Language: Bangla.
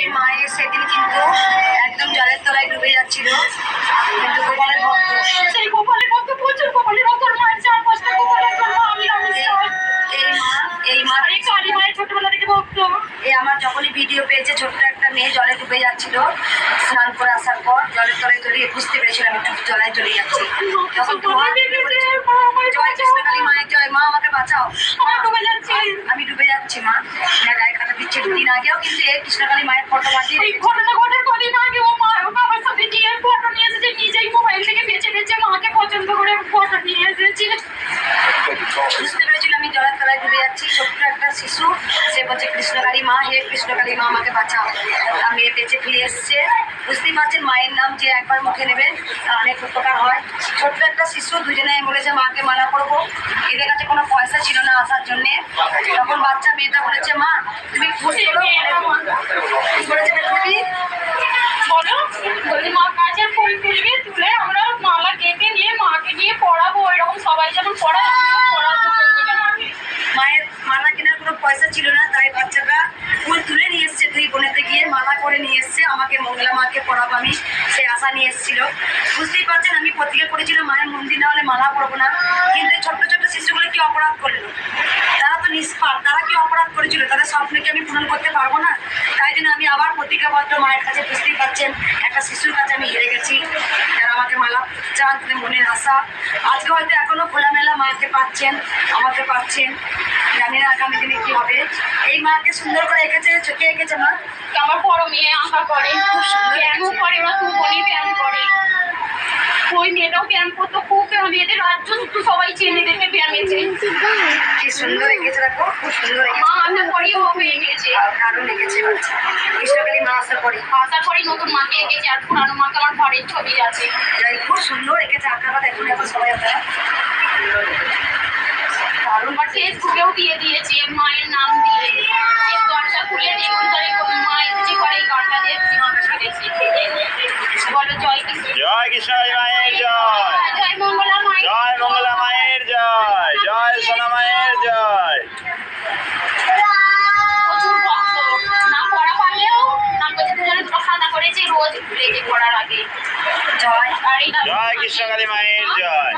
এই মায়ের সেদিন কিন্তু একদম জলের তলায় ডুবে যাচ্ছিল। কিন্তু গোপালের ভক্ত। সেই গোপালের ভক্ত প্রচুর গোপালের ভক্ত। মায়ের চার পাঁচটা গোপালের জন্য আমি এই মা এই মা এই কালী মায়ের ছোটবেলা থেকে ভক্ত। এই আমার যখনই ভিডিও পেয়েছে ছোট্ট একটা মেয়ে জলে ডুবে যাচ্ছিল। স্নান করে আসার পর জলের তলায় তলিয়ে বুঝতে পেরেছিলাম একটু জলায় চলে যাচ্ছি। জয় কৃষ্ণকালী মায়ের জয় মা আমাকে বাঁচাও। আমার ডুবে যাচ্ছে। আমি ডুবে যাচ্ছি মা। গায়ে দুদিন আগেও কিন্তু কৃষ্ণকালী মায়ের ফটো পাঠিয়ে এই ঘটনা ঘটার কদিন আগে ও মা বাবার সাথে গিয়ে ফটো নিয়ে এসেছে নিজেই মোবাইল থেকে বেছে বেছে মাকে পছন্দ করে ফটো নিয়ে এসেছে। বুঝতে পেরেছিল আমি জলের তলায় ডুবে যাচ্ছি। ছোট্ট একটা শিশু, সে বলছে কৃষ্ণকালী মা, হে কৃষ্ণকালী মা, আমাকে বাঁচাও। তার মেয়ে বেঁচে ফিরে এসছে। বুঝতেই পারছেন, মায়ের নাম যে একবার মুখে নেবে তার অনেক উপকার হয়। ছোট্ট একটা শিশু, দুজনে বলেছে, মাকে মানা করব। এদের কাছে কোনো পয়সা ছিল না আসার জন্যে। তখন বাচ্চা, মেয়েটা বলেছে, মা, তুমি ফুল তোলো কি বলেছে তুমি বলো বলি মা কাছের ফুল তুলবে তুলে আমরা মালা কেটে নিয়ে মাকে গিয়ে পড়াবো এরকম সবাই যেমন পড়ায় আমিও পড়াবো বলতে মাকে। মায়ের মালা কেনার কোনো পয়সা ছিল না তাই বাচ্চাটা ফুল তুলে নিয়ে এসছে দুই বোনেতে গিয়ে মালা করে নিয়ে এসছে, আমাকে মঙ্গলা মাকে পড়াবো আমি, সে আশা নিয়ে এসেছিল। বুঝতেই পারছেন, আমি প্রতিজ্ঞা করেছিলাম মায়ের মন্দির না হলে মালা পড়ব না। কিন্তু ছোট্ট ছোট্ট শিশুগুলো কি অপরাধ করল? তারা তো নিষ্পাপ, তারা কি অপরাধ করেছিল? তাদের স্বপ্নকে আমি পূরণ করতে পারব না? তাই জন্য আমি আবার প্রতিজ্ঞাবদ্ধ মায়ের কাছে, বুঝতেই পারছেন, একটা শিশুর কাছে আমি হেরে গেছি। যারা আমাকে মালা চান, তাদের মনের আশা। আজকে হয়তো এখনও খোলামেলা মাকে পাচ্ছেন, আমাকে পাচ্ছেন। জানি না আগামী দিনে কি হবে। এই মাকে সুন্দর করে এঁকেছে, চোখে এঁকেছে মা। বড় মেয়ে আঁকা করে ব্যায়ামও করে ওরা দু বোনই ব্যায়াম করে। ওই মেয়েটাও ব্যায়াম করতো খুব ব্যায়াম। মেয়েদের রাজ্য শুধু সবাই চেনে দেখে ব্যায়ামেছে কি সুন্দর এঁকেছে দেখো খুব সুন্দর মা আসার পরেই ও দারুণ এঁকেছে বাচ্চা কৃষ্ণকালী মা আসার পরে আসার পরেই নতুন মাকে এঁকেছে আর পুরানো মাকে আমার ঘরের ছবি আছে। খুব সুন্দর এঁকেছে আঁকাটা দেখুন এখন সবাই আপনারা। দারুণ ফেসবুকেও দিয়ে দিয়েছে মায়ের নাম দিয়ে। দরজা খুলে জয় কৃষ্ণ মায়ের জয়। জয় মঙ্গলা মায়ের জয় মঙ্গলা মায়ের জয়। জয় সোনা মায়ের জয়। জয়। কৃষ্ণকালী মায়ের জয়।